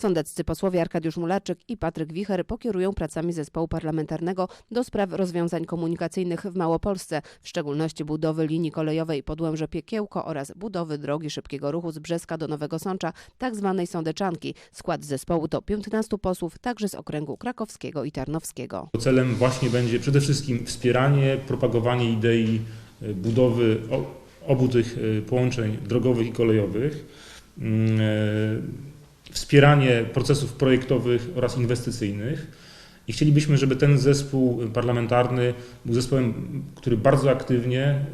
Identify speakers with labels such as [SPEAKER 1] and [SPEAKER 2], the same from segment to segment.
[SPEAKER 1] Sądeccy posłowie Arkadiusz Mularczyk i Patryk Wicher pokierują pracami zespołu parlamentarnego do spraw rozwiązań komunikacyjnych w Małopolsce, w szczególności budowy linii kolejowej Podłęże-Piekiełko oraz budowy drogi szybkiego ruchu z Brzeska do Nowego Sącza, tak zwanej Sądeczanki. Skład zespołu to 15 posłów, także z okręgu krakowskiego i tarnowskiego.
[SPEAKER 2] Celem właśnie będzie przede wszystkim wspieranie, propagowanie idei e, budowy obu tych e, połączeń drogowych i kolejowych, mm, e, wspieranie procesów projektowych oraz inwestycyjnych. I chcielibyśmy, żeby ten zespół parlamentarny był zespołem, który bardzo aktywnie e,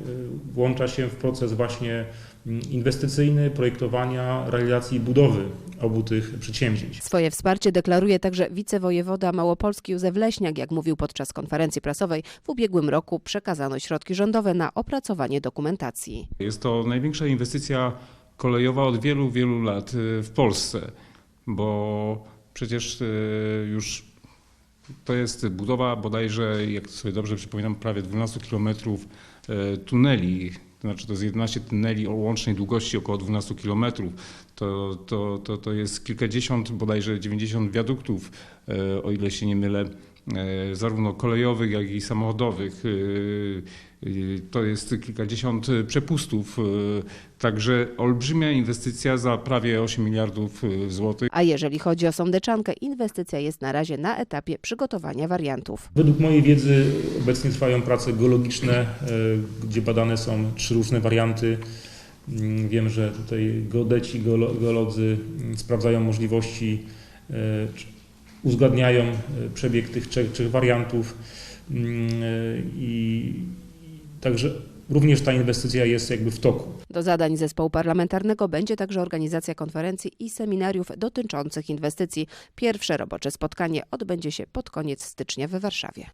[SPEAKER 2] włącza się w proces właśnie mm, inwestycyjny, projektowania, realizacji i budowy obu tych przedsięwzięć.
[SPEAKER 1] Swoje wsparcie deklaruje także wicewojewoda małopolski Józef Leśniak. Jak mówił podczas konferencji prasowej, w ubiegłym roku przekazano środki rządowe na opracowanie dokumentacji.
[SPEAKER 3] Jest to największa inwestycja kolejowa od wielu, wielu lat y, w Polsce, bo przecież y, już to jest budowa bodajże, jak sobie dobrze przypominam, prawie 12 kilometrów y, tuneli. To znaczy to jest 11 tuneli o łącznej długości około 12 kilometrów. To, to, to, to jest kilkadziesiąt, bodajże 90 wiaduktów, y, o ile się nie mylę, y, zarówno kolejowych, jak i samochodowych. Y, To jest kilkadziesiąt przepustów, także olbrzymia inwestycja za prawie 8 miliardów złotych.
[SPEAKER 1] A jeżeli chodzi o Sądeczankę, inwestycja jest na razie na etapie przygotowania wariantów.
[SPEAKER 2] Według mojej wiedzy obecnie trwają prace geologiczne, e, gdzie badane są trzy różne warianty. Mm, Wiem, że tutaj geodeci, geolo- geolodzy mm, sprawdzają możliwości, e, uzgadniają e, przebieg tych trzech, trzech wariantów Mm, e, i także również ta inwestycja jest jakby w toku.
[SPEAKER 1] Do zadań zespołu parlamentarnego będzie także organizacja konferencji i seminariów dotyczących inwestycji. Pierwsze robocze spotkanie odbędzie się pod koniec stycznia we Warszawie.